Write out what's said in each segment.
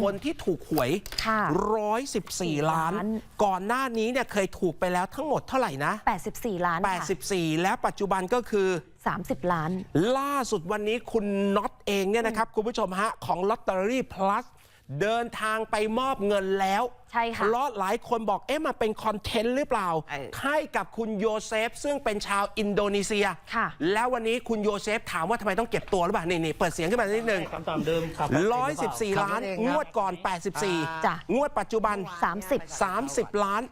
คนที่ถูกหวย ค่ะ 114 ล้าน ล้าน ก่อนหน้านี้เนี่ยเคยถูกไปแล้วทั้งหมดเท่าไหร่นะ 84 ล้านค่ะ84 แล้วปัจจุบันก็คือ 30 ล้าน ล่าสุดวันนี้คุณน็อตเองเนี่ยนะครับ คุณผู้ชมฮะ ของลอตเตอรี่ plus เดินทางไปมอบเงินแล้วใช่ค่ะเพราะหลายคนบอกเอ๊ะมันเป็นคอนเทนต์หรือเปล่าเออให้กับคุณโยเซฟ ซึ่งเป็นชาวอินโดนีเซียค่ะแล้ววันนี้คุณโยเซฟถามว่าทำไมต้องเก็บตัวหรือเปล่านี่นี่เปิดเสียงขึ้นมานิดนึงคำตามเดิมครับ114ล้าน งวดก่อน 84จ้ะงวดปัจจุบัน 30 30 ล้าน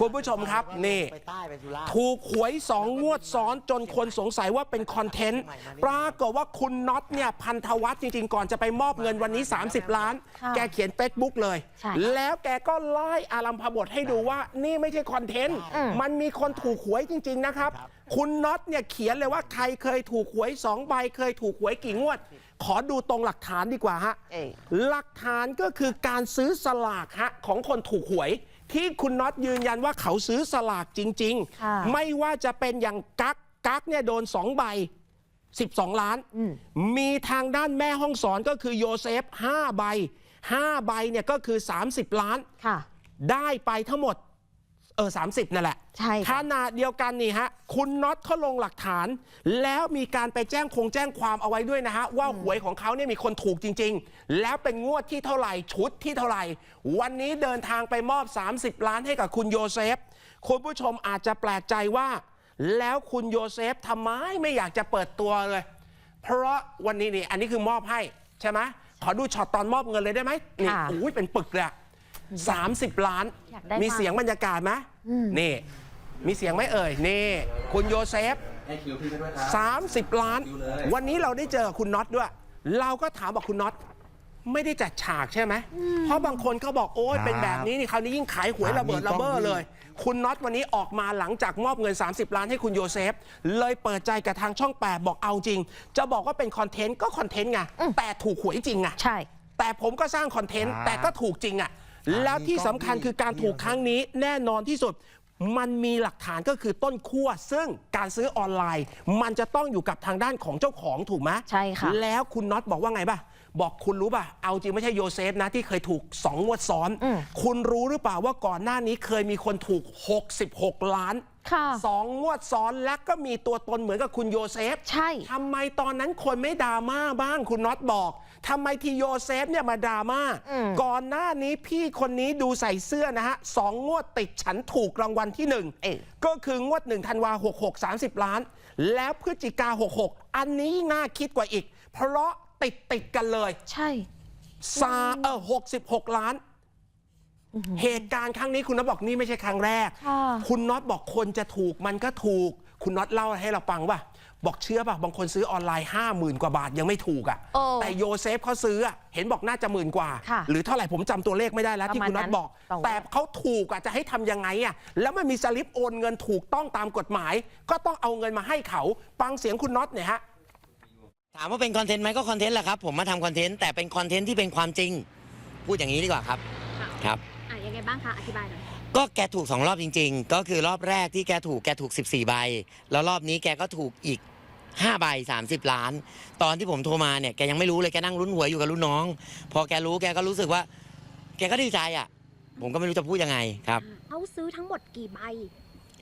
คุณผู้ชมครับนี่ไปใต้ไปสุราษฎร์ถูกหวย2งวดซ้อนจนคนสงสัยว่าเป็นคอนเทนต์ปรากฏว่าคุณน็อตเนี่ยพันธวัฒน์จริง ๆ ก่อนจะไปมอบเงินวันนี้ 30 ล้านค่ะแกเขียนเฟซบุ๊กเลยใช่แล้วแกก็ไล่อารัมพบทให้ดูว่านี่ไม่ใช่คอนเทนต์ มันมีคนถูกหวยจริง ๆ นะครับ คุณน็อตเนี่ยเขียนเลยว่าใครเคยถูกหวย2ใบเคยถูกหวยกี่งวด ขอดูตรงหลักฐานดีกว่าฮะเอ้ยหลักฐานก็คือการซื้อสลากฮะของคนถูกหวย ที่คุณน็อตยืนยันว่าเขาซื้อสลากจริงค่ะๆไม่ว่าจะเป็นอย่างกักกักเนี่ยโดน2ใบ12 ล้าน มีทางด้านแม่ห้องสอนก็คือโยเซฟ 5 ใบ 5 ใบเนี่ยก็คือ 30 ล้าน ค่ะ ได้ไปทั้งหมด เออ30นั่นแหละใช่ขค่ะณะเดียวกันนี่ฮะ คุณน็อตเขาลงหลักฐาน แล้วมีการไปแจ้งคงแจ้งความเอาไว้ด้วยนะฮะ ว่าหวยของเขาเนี่ยมีคนถูกจริง ๆ แล้วเป็นงวดที่เท่าไหร่ ชุดที่เท่าไหร่ วันนี้เดินทางไปมอบ 30 ล้านให้กับคุณโยเซฟ คุณผู้ชมอาจจะแปลกใจว่า แล้วคุณโยเซฟทำไมไม่อยากจะเปิดตัวเลย เพราะวันนี้นี่อันนี้คือมอบให้ใช่ไหม ขอดูช็อตตอนมอบเงินเลยได้ไหมนี่ค่ะอุ้ยเป็นปึกเลยอะ30 ล้าน อยากได้มีมาก เสียงบรรยากาศไหมนี่ มีเสียงไหมเอ่ย นี่ คุณโยเซฟ30 ล้าน วันนี้เราได้เจอกับคุณน็อตด้วย เราก็ถามบอกคุณน็อต ไม่ได้จัดฉากใช่ไหม เพราะบางคนเขาบอกโอ้ยครับเป็นแบบนี้นี่คราวนี้ยิ่งขายหวยระเบิดระเบ้อเลย คุณน็อตวันนี้ออกมาหลังจากมอบเงิน 30 ล้านให้คุณโยเซฟ เลยเปิดใจกับทางช่อง8บอกเอาจริง จะบอกว่าเป็นคอนเทนต์ก็คอนเทนต์ไงแต่ถูกหวยจริงไงใช่ แต่ผมก็สร้างคอนเทนต์ครับแต่ก็ถูกจริงอะ่ะแล้วที่สำคัญคือการถูกครั้งนี้แน่นอนที่สุดมันมีหลักฐานก็คือต้นขั้วซึ่งการซื้อออนไลน์ มันจะต้องอยู่กับทางด้านของเจ้าของถูกไหมใช่ค่ะแล้วคุณน็อตบอกว่าไงป่ะ บอกคุณรู้ป่ะ เอาจริงไม่ใช่โยเซฟนะที่เคยถูก 2 งวดซ้อน คุณรู้หรือเปล่าว่าก่อนหน้านี้เคยมีคนถูก 66 ล้านค่ะสองงวดซ้อนและก็มีตัวตนเหมือนกับคุณโยเซฟ ใช่ทำไมตอนนั้นคนไม่ดราม่าบ้างคุณน็อตบอกทำไมทีโยเซฟเนี่ยมาดราม่าอืมก่อนหน้านี้พี่คนนี้ดูใส่เสื้อนะฮะสองงวดติดฉันถูกรางวัลที่หนึ่งเออก็คืองวดหนึ่งธันวาหกหกสามสิบล้าน แล้วพฤศจิกาหกหกอันนี้น่าคิดกว่าอีก เพราะ ติดติดกันเลย ใช่ ซาเออหกสิบหกล้าน เหตุการณ์ครั้งนี้คุณน็อตบอกนี่ไม่ใช่ครั้งแรก ค่ะ คุณน็อตบอกคนจะถูกมันก็ถูก คุณน็อตเล่าให้เราฟังว่าบอกเชื่อป่ะ บางคนซื้อออนไลน์ 5 0,000 กว่าบาทยังไม่ถูกอะโอ้่ะแต่โยเซฟเขาซื้ออะเห็นบอกน่าจะหมื่นกว่า ค่ะหรือเท่าไหร่ผมจำตัวเลขไม่ได้แล้วประที่มาณคุณน็อตนั้นบอกต่อวันแต่เขาถูกอะจะให้ทำยังไงอะแล้วมันมีสลิปโอนเงินถูกต้องตามกฎหมาย ก็ต้องเอาเงินมาให้เขาฟังเสียงคุณน็อตหน่อยฮะ ถามว่าเป็นคอนเทนต์ไหมก็คอนเทนต์แหละครับ ผมมาทำคอนเทนต์แต่เป็นคอนเทนต์ที่เป็นความจริง พูดอย่างนี้ดีกว่าครับค่ะครับ อะยังไงบ้างคะ อธิบายหน่อย ก็แกถูกสองรอบจริง ๆ ก็คือรอบแรกที่แกถูกแกถูก 14 ใบ แล้วรอบนี้แกก็ถูกอีก5ใบ30 ล้าน ตอนที่ผมโทรมาเนี่ยแกยังไม่รู้เลยแกนั่งลุ้นหวยอยู่กับรุ่นน้อง พอแกรู้แกก็รู้สึกว่า แกก็ดีใจอะ ผมก็ไม่รู้จะพูดยังไงครับ เขาซื้อทั้งหมดกี่ใบ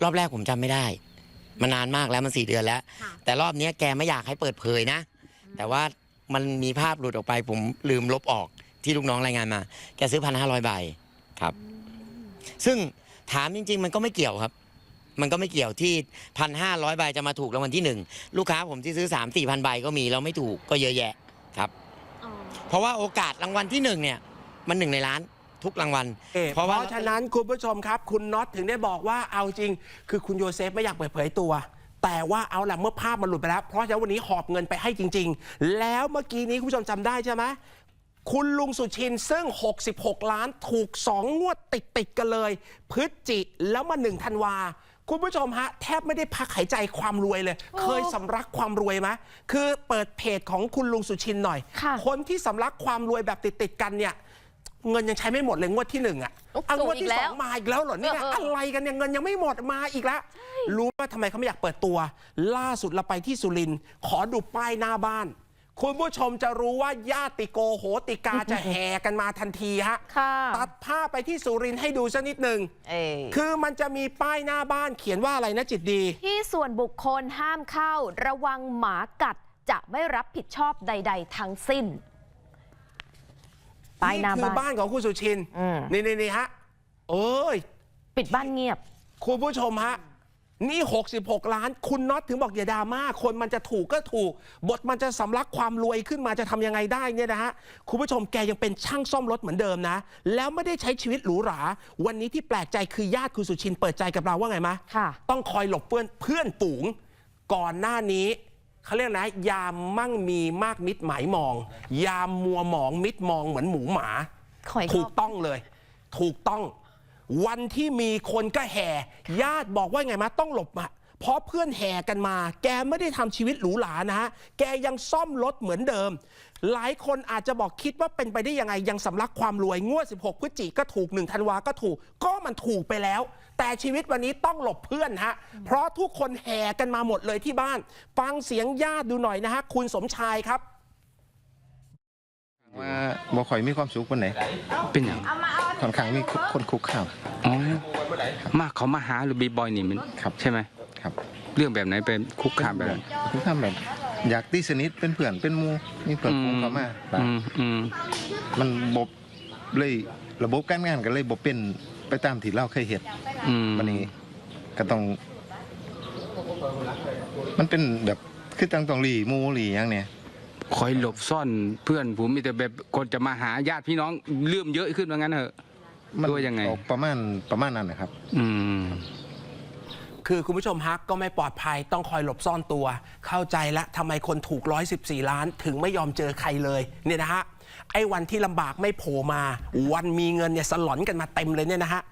รอบแรกผมจำไม่ได้มันนานมากแล้วมันสี่เดือนแล้ว ค่ะ แต่รอบเนี้ยแกไม่อยากให้เปิดเผยนะ แต่ว่ามันมีภาพหลุดออกไปผมลืมลบออกที่ลูกน้องรายงานมา แกซื้อพันห้าร้อยใบครับ ซึ่งถามจริง ๆ มันก็ไม่เกี่ยวครับ มันก็ไม่เกี่ยวที่พันห้าร้อยใบจะมาถูกรางวัลที่หนึ่งลูกค้าผมที่ซื้อสามสี่พันใบก็มีแล้วไม่ถูกก็เยอะแยะครับ อ๋อเพราะว่าโอกาสรางวัลที่หนึ่งเนี่ยมันหนึ่งในล้านทุกรางวัลเอ่อเพเพราะราะว่า ฉะนั้นคุณผู้ชมครับ คุณน็อตถึงได้บอกว่าเอาจริง คือคุณโยเซฟไม่อยากเปิดเผยตัว แต่ว่าเอาแหละเมื่อภาพมันหลุดไปแล้ว เพราะฉะนั้นวันนี้หอบเงินไปให้จริง ๆ แล้วเมื่อกี้นี้คุณผู้ชมจำได้ใช่ไหมคุณลุงสุชินซึ่ง 66 ล้านถูก 2 งวดติดติดๆกันเลย พฤศจิแล้วมา1ธันวาคุณผู้ชมฮะ แทบไม่ได้พักหายใจความรวยเลย เคยสำลักความรวยไหมคือเปิดเพจของคุณลุงสุชินหน่อยค่ะคนที่สำลักความรวยแบบติดติดๆกันเนี่ย เงินยังใช้ไม่หมดเลยงวดที่หนึ่งอะโอ้เอาสูงงวดอีที่กแล้สวองมาอีกแล้วเหรอเนี่ยเออเอออ อะไรกันเนี่ยเงินยังไม่หมดมาอีกแล้ว รู้ว่าทำไมเขาไม่อยากเปิดตัว ล่าสุดเราไปที่สุรินทร์ขอดูป้ายหน้าบ้าน คุณผู้ชมจะรู้ว่าญาติโกโหติกาจะแห่กันมาทันทีฮะค่ะตัดภาพไปที่สุรินทร์ให้ดูสักนิดหนึ่งเออคือมันจะมีป้ายหน้าบ้านเขียนว่าอะไรนะจิตดี ที่ส่วนบุคคลห้ามเข้า ระวังหมากัดจะไม่รับผิดชอบใด ๆ ทั้งสิ้น ป้ายหน้านี่คือบ้าน บ้านของคุณสุชินอืม นี่นี่นี่ฮะเอ้ย ปิดบ้านเงียบ คุณผู้ชมฮะ นี่ 66 ล้าน คุณน็อตถึงบอกอย่าดราม่าคนมันจะถูกก็ถูก บทมันจะสำลักความรวยขึ้นมาจะทำยังไงได้เนี่ยนะฮะ คุณผู้ชมแกยังเป็นช่างซ่อมรถเหมือนเดิมนะ แล้วไม่ได้ใช้ชีวิตหรูหรา วันนี้ที่แปลกใจคือญาติคุณสุชินเปิดใจกับเราว่าไงมะ ค่ะ ต้องคอยหลบเพื่อนเพื่อนฝูง ก่อนหน้านี้ เขาเรียกนะ ยามมั่งมีมากมิดหมายมอง ยามมัวหมองมิดมองเหมือนหมูหมา ขออีกรอบถูกต้องเลย ถูกต้อง วันที่มีคนก็แห่ ญาติบอกว่าไงมาต้องหลบอะ เพราะเพื่อนแห่กันมา แกไม่ได้ทำชีวิตหรูหรานะฮะ แกยังซ่อมรถเหมือนเดิม หลายคนอาจจะบอกคิดว่าเป็นไปได้ยังไง ยังสำลักความรวย งวด 16 พฤศจิก็ถูก 1 ธันวาก็ถูก ก็มันถูกไปแล้ว แต่ชีวิตวันนี้ต้องหลบเพื่อนฮะ เพราะทุกคนแห่กันมาหมดเลยที่บ้าน ฟังเสียงญาติดูหน่อยนะฮะ คุณสมชายครับว่าบ่ค่อยมีความสุขปานไหน เป็นอย่างค่อนข้างมีคนคุกข้ามอ๋อมาเขามาหาหรือบีบอยนี่มันครับใช่ไหม ครับ เรื่องแบบไหนเป็นคุกคามแบบไหนคุกข้ามแบบ อยากตีสนิทเป็นเพื่อนเป็นหมู่มีเพื่อนฝูงเข้ามาหลายอืมอืมมันบบเลยระบบการงานก็เลยบ่เป็นไปตามที่เราเคยเฮ็ดอืมวันนี้ก็ต้อง มันเป็นแบบคือต้องต้องหลีหมู่หลีหยังเนี่ยคอยหลบซ่อนเพื่อนผมมีแต่แบบคนจะมาหาญาติพี่น้องเลื่อมเยอะขึ้นว่างั้นเถอะมัด้วยยังไงออกประมาณประมาณนั้นนะครับ อืม คือคุณผู้ชมฮักก็ไม่ปลอดภัยต้องคอยหลบซ่อนตัว เข้าใจละทำไมคนถูก 114 ล้าน ถึงไม่ยอมเจอใครเลยเนี่ยนะฮะไอ้วันที่ลำบากไม่โผล่มา วันมีเงินเนี่ยสลอนกันมาเต็มเลยเนี่ยนะฮะ